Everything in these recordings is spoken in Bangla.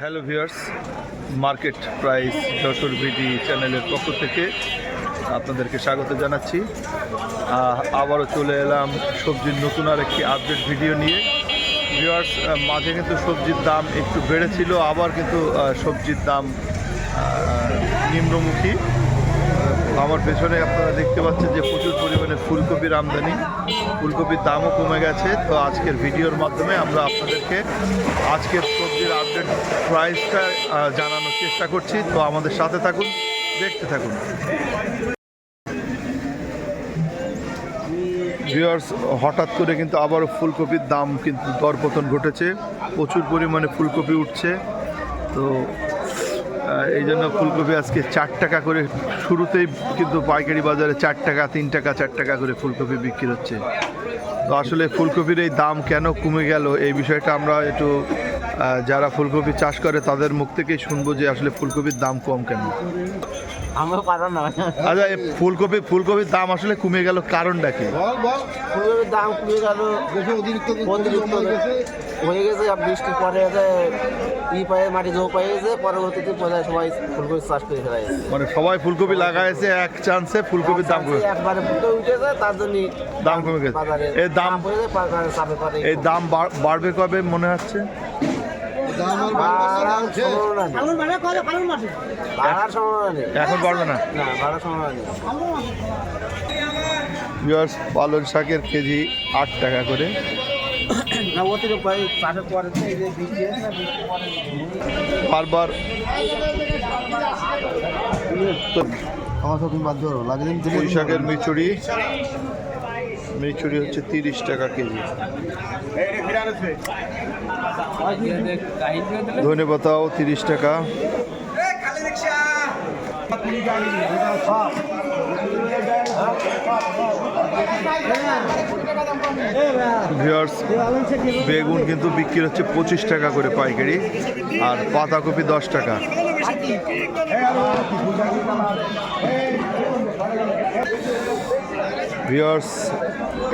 Hello viewers market price Jessore BD চ্যানেলের পক্ষ থেকে আপনাদেরকে স্বাগত জানাচ্ছি। আবারও চলে এলাম সবজির নতুন আর একটি আপডেট ভিডিও নিয়ে ভিউয়ার্স মাঝে কিন্তু সবজির দাম একটু বেড়েছিল, আবার কিন্তু সবজির দাম নিম্নমুখী। আমার পেছনে আপনারা দেখতে পাচ্ছেন যে প্রচুর পরিমাণে ফুলকপির আমদানি, ফুলকপির দামও কমে গেছে। তো আজকের ভিডিওর মাধ্যমে আমরা আপনাদেরকে আজকের সবজির আপডেট প্রাইসটা জানানোর চেষ্টা করছি। তো আমাদের সাথে থাকুন, দেখতে থাকুন। ভিউয়ার্স হঠাৎ করে কিন্তু আবারও ফুলকপির দাম কিন্তু দরপতন ঘটেছে। প্রচুর পরিমাণে ফুলকপি উঠছে। তো এই জন্য ফুলকপি আজকে চার টাকা করে শুরুতেই কিন্তু পাইকারি বাজারে চার টাকা, তিন টাকা, চার টাকা করে ফুলকপি বিক্রি হচ্ছে। তো আসলে ফুলকপির এই দাম কেন কমে গেল এই বিষয়টা আমরা একটু যারা ফুলকপি চাষ করে তাদের মুখ থেকেই শুনব যে আসলে ফুলকপির দাম কম কেন। আমরা পারো না। আচ্ছা এই ফুলকপি ফুলকপির দাম আসলে কমে গেল কারণটা কি? ফুলকপির দাম কমে গেল অতিরিক্ত অতিরিক্ত হয়ে গেছে আর বৃষ্টির পরে যে ই পায়ে মাটি জো পায়ে গেছে পরবর্তীতে বোধহয় সবাই ফুলকপি চাষ করে ফেলা গেছে মানে সবাই ফুলকপি লাগাইছে এক চান্সে ফুলকপির দাম কমে একবারে ফুলকপি উঠেছে তার জন্য দাম কমে গেছে। এই দাম এই দাম বাড়- বাড়বে কবে মনে হচ্ছে? এখন না। পালন শাকের কেজি আট টাকা করে। বারবার। আমার সাথে তুমি বাধ্য করো লাগে দিন পুঁই শাকের মিচুরি মিচুরি হচ্ছে তিরিশ টাকা কেজি। ধনে পাতাও তিরিশ টাকা। বেগুন কিন্তু বিক্রি হচ্ছে পঁচিশ টাকা করে পাইকারি, আর পাতাকপি দশ টাকা। ভিউয়ার্স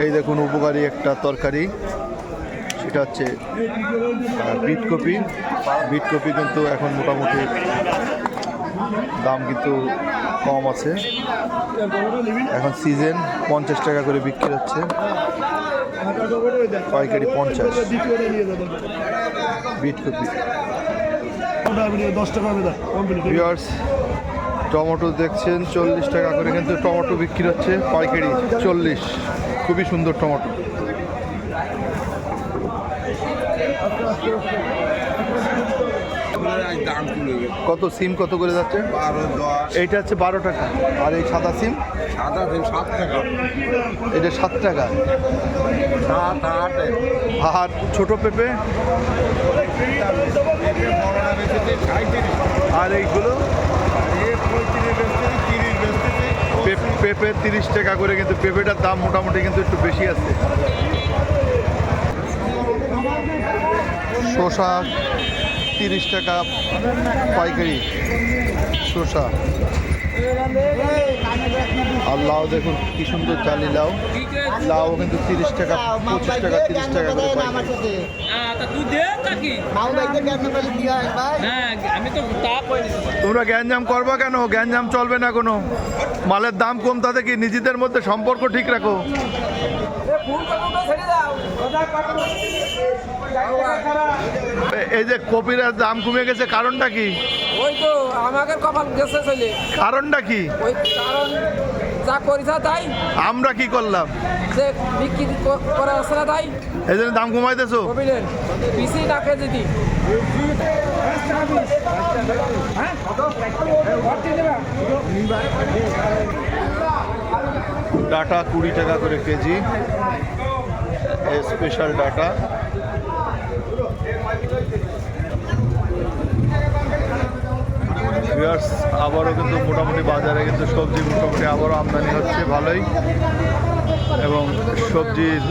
এই দেখুন উপকারী একটা তরকারি। সেটা হচ্ছে আহ, বিট কপি। বিট কপি কিন্তু এখন মোটামুটি দাম কিন্তু কম আছে। এখন সিজন পঞ্চাশ টাকা করে বিক্রি হচ্ছে। পাইকারি পঞ্চাশ। বিট কপি। দশ টাকা টমেটো দেখছেন, চল্লিশ টাকা করে। কিন্তু টমেটো বিক্রি হচ্ছে পাইকারি, চল্লিশ। খুবই সুন্দর টমেটো। কত সিম কত করে যাচ্ছে? এইটা হচ্ছে বারো টাকা। আর এই সাদা সিম? সাদা দিন সাত টাকা এটা সাত টাকা। আট আর ছোট পেঁপে? আর এইগুলো এ পঁয়ত্রিশ বেশি তিরিশ বেশি পে- পেঁপে তিরিশ টাকা করে কিন্তু পেঁপেটার দাম মোটামুটি কিন্তু একটু বেশি আছে। শসা তিরিশ টাকা পাইকারি। শসা। আর লাউ দেখুন, কি সুন্দর চালি লাউ লাউ কিন্তু তিরিশ টাকা, পঁচিশ টাকা, তিরিশ টাকা তোমরা গ্যাঞ্জাম করবা কেন? গ্যাঞ্জাম চলবে না কোনো? মালের দাম কম, তাতে কি নিজেদের মধ্যে সম্পর্ক ঠিক রাখো? এই যে কপির দাম কমে গেছে কারণটা কি? ওই তো আমাকে কপাল গেছে চলে। কারণটা কি? ওই কারণ যা করিছা তাই। আমরা কি করলাম? যে বিক্রি ক- করা আছে না তাই। এই জন্য দাম কমাইতেছো? কবিলেন পিসি না কেজি দি ডাটা কুড়ি টাকা করে কেজি। Special data. আবারও কিন্তু মোটামুটি বাজারে কিন্তু সবজি মোটামুটি আবারও আমদানি হচ্ছে, ভালোই। এবং সবজির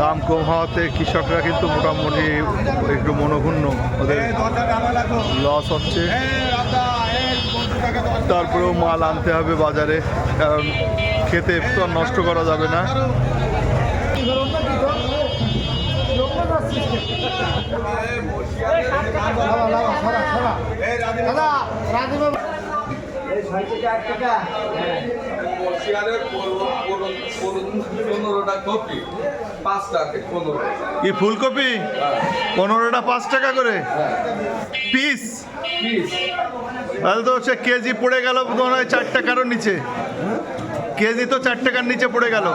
দাম কম হওয়াতে কৃষকরা কিন্তু মোটামুটি একটু মনোক্ষুণ্ণ ওদের লস হচ্ছে। তারপরেও মাল আনতে হবে বাজারে কারণ খেতে তো আর নষ্ট করা যাবে না। পনেরোটা কপি। এই ফুলকপি? পনেরোটা পাঁচ টাকা করে? পিস? পিস। তাহলে তো হচ্ছে কেজি পড়ে গেল মনে হয় চার টাকারও নিচে। কেজি তো চার টাকার নিচে পড়ে গেল।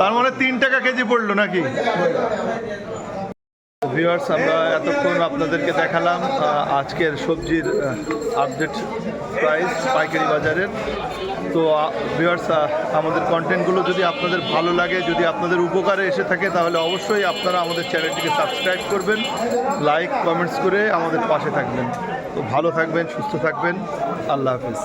তার মানে তিন টাকা কেজি পড়ল নাকি? ভিউয়ার্স আমরা এতক্ষণ আপনাদেরকে দেখালাম আজকের সবজির আপডেট প্রাইস পাইকারি বাজারের। তো ভিউয়ার্স আমাদের কন্টেন্টগুলো যদি আপনাদের ভালো লাগে, যদি আপনাদের উপকারে এসে থাকে, তাহলে অবশ্যই আপনারা আমাদের চ্যানেলটিকে সাবস্ক্রাইব করবেন লাইক কমেন্টস করে আমাদের পাশে থাকবেন। তো, ভালো থাকবেন, সুস্থ থাকবেন। আল্লাহ হাফিজ।